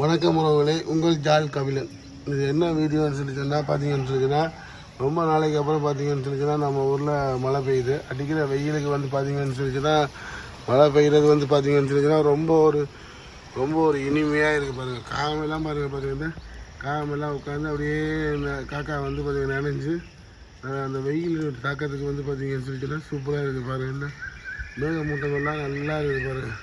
வணக்கம் உறவுகளே உங்கள் ஜால் கபிலன். இது என்ன வீடியோன்னு சொல்லி சொன்னால் பார்த்தீங்கன்னு சொல்லிச்சுன்னா ரொம்ப நாளைக்கு அப்புறம் பார்த்தீங்கன்னு சொல்லிச்சுன்னா நம்ம ஊரில் மழை பெய்யுது. அடிக்கிற வெயிலுக்கு வந்து பார்த்தீங்கன்னு சொல்லிச்சுன்னா மழை பெய்யுறது வந்து பார்த்தீங்கன்னு சொல்லிச்சுன்னா ரொம்ப ஒரு ரொம்ப ஒரு இனிமையாக இருக்குது பாருங்கள் காமெல்லாம் பாருங்கள் பாருங்கள் காமெல்லாம் உட்காந்து அப்படியே காக்கா வந்து பார்த்தீங்கன்னா நினைஞ்சு அந்த வெயில் தாக்கத்துக்கு வந்து பார்த்தீங்கன்னு சொல்லிச்சுன்னா சூப்பராக இருக்குது பாருங்கள் என்ன மேகமூட்டமெல்லாம் நல்லா இருக்குது பாருங்கள்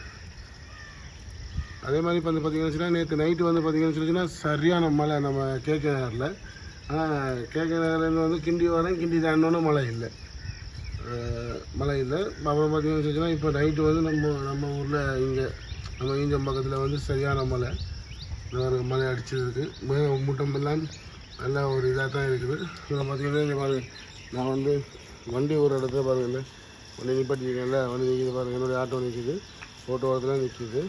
அதே மாதிரி இப்போ வந்து பார்த்தீங்கன்னா நேற்று நைட்டு வந்து பார்த்தீங்கன்னு சொல்லிச்சுன்னா சரியான மழை நம்ம கேட்க நகரில் ஆனால் கேகே நகர்லேருந்து வந்து கிண்டி வரேன் கிண்டி தாண்டோன்னு மழை இல்லை. மழை இல்லை. அப்புறம் பார்த்தீங்கன்னு சொல்லிச்சுன்னா இப்போ நைட்டு வந்து நம்ம நம்ம ஊரில் இங்கே நம்ம ஈஞ்சம் பக்கத்தில் வந்து சரியான மழை. ஒரு மழை அடிச்சிருக்கு. மேக மூட்டம் எல்லாம் நல்ல ஒரு இதாக தான் இருக்குது. இதில் பார்த்தீங்கன்னா இந்த பாருங்க. நான் வந்து வண்டி ஒரு இடத்துல பாருங்கள் வண்டி நிப்பாட்டிருக்கேன்ல வண்டி நிற்கிது பாருங்கள் என்னுடைய ஆட்டோ நிற்கிது ஓட்டோ ஓரத்தில் நிற்கிது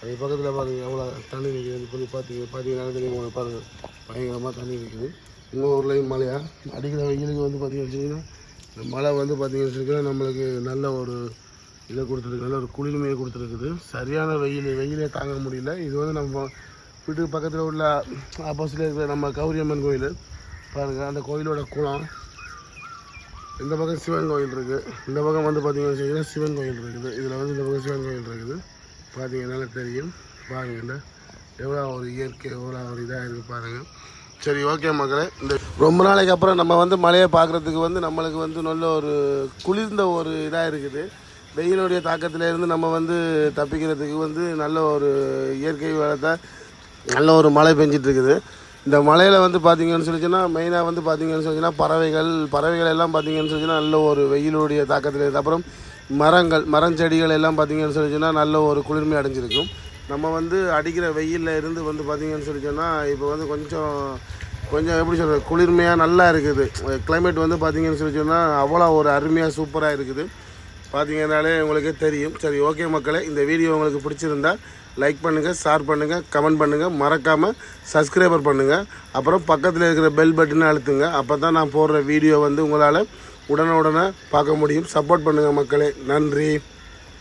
அது பக்கத்தில் பாருங்கள் எவ்வளோ தண்ணி நிற்கிது சொல்லி பார்த்தீங்க பார்த்தீங்கன்னா தெரியும் உங்களுக்கு பாருங்கள் பயங்கரமாக தண்ணி நிற்கிது உங்கள் ஊர்லேயும் மழையா? அடிக்கிற வெயிலுக்கு வந்து பார்த்தீங்கன்னு வச்சிங்கன்னா இந்த மழை வந்து பார்த்தீங்கன்னு வச்சுக்கோங்க நம்மளுக்கு நல்ல ஒரு இதை கொடுத்துருக்கு நல்ல ஒரு குளிர்மையை கொடுத்துருக்குது. சரியான வெயில் வெயிலே தாங்க முடியல. இது வந்து நம்ம வீட்டுக்கு பக்கத்தில் உள்ள ஆப்போசிட்டில் இருக்கிற நம்ம கௌரியம்மன் கோயில். பாருங்கள் அந்த கோயிலோட குளம். இந்த பக்கம் சிவன் கோயில் இருக்குது இந்த பக்கம் வந்து பார்த்தீங்கன்னு வச்சிங்கன்னா சிவன் கோயில் இருக்குது. இதில் வந்து இந்த பக்கம் சிவன் கோயில் இருக்குது பார்த்தீங்கன்னால தெரியும். பாருங்கண்ணா. எவ்வளோ ஒரு இயற்கை எவ்வளோ ஒரு இதாக இருக்குது பாருங்கள் சரி ஓகே மக்களே. இந்த ரொம்ப நாளைக்கு அப்புறம் நம்ம வந்து மழையை பார்க்குறதுக்கு வந்து நம்மளுக்கு வந்து நல்ல ஒரு குளிர்ந்த ஒரு இதாக இருக்குது. வெயிலுடைய தாக்கத்திலேருந்து நம்ம வந்து தப்பிக்கிறதுக்கு வந்து நல்ல ஒரு இயற்கை வளத்தை நல்ல ஒரு மழை பெஞ்சிட்ருக்குது இந்த மலையில் வந்து பார்த்தீங்கன்னு சொல்லிச்சுன்னா மெயினாக வந்து பார்த்தீங்கன்னு சொல்லிச்சுன்னா பறவைகள் பறவைகள் எல்லாம் பார்த்தீங்கன்னு சொல்லிச்சுன்னா நல்ல ஒரு வெயிலுடைய தாக்கத்தில் இருக்குது அப்புறம் மரங்கள் மரஞ்செடிகள் எல்லாம் பார்த்தீங்கன்னு சொல்லிச்சுன்னா நல்ல ஒரு குளிர்மை அடைஞ்சிருக்கும். நம்ம வந்து அடிக்கிற வெயிலில் இருந்து வந்து பார்த்தீங்கன்னு சொல்லி சொன்னால் இப்போ வந்து கொஞ்சம் கொஞ்சம் எப்படி சொல்கிறது குளிர்மையாக நல்லா இருக்குது. கிளைமேட் வந்து பார்த்தீங்கன்னு சொல்லி சொன்னால் அவ்வளோ ஒரு அருமையாக சூப்பராக இருக்குது. பார்த்தீங்கன்னாலே உங்களுக்கே தெரியும். சரி ஓகே மக்களே இந்த வீடியோ உங்களுக்கு பிடிச்சிருந்தா லைக் பண்ணுங்கள் ஷேர் பண்ணுங்கள் கமெண்ட் பண்ணுங்கள் மறக்காமல் சப்ஸ்கிரைபர் பண்ணுங்கள் அப்புறம் பக்கத்தில் இருக்கிற பெல் பட்டனை அழுத்துங்க. அப்போ தான் நான் போடுற வீடியோ வந்து உங்களால் உடனுடனே பார்க்க முடியும். சப்போர்ட் பண்ணுங்கள் மக்களே. நன்றி.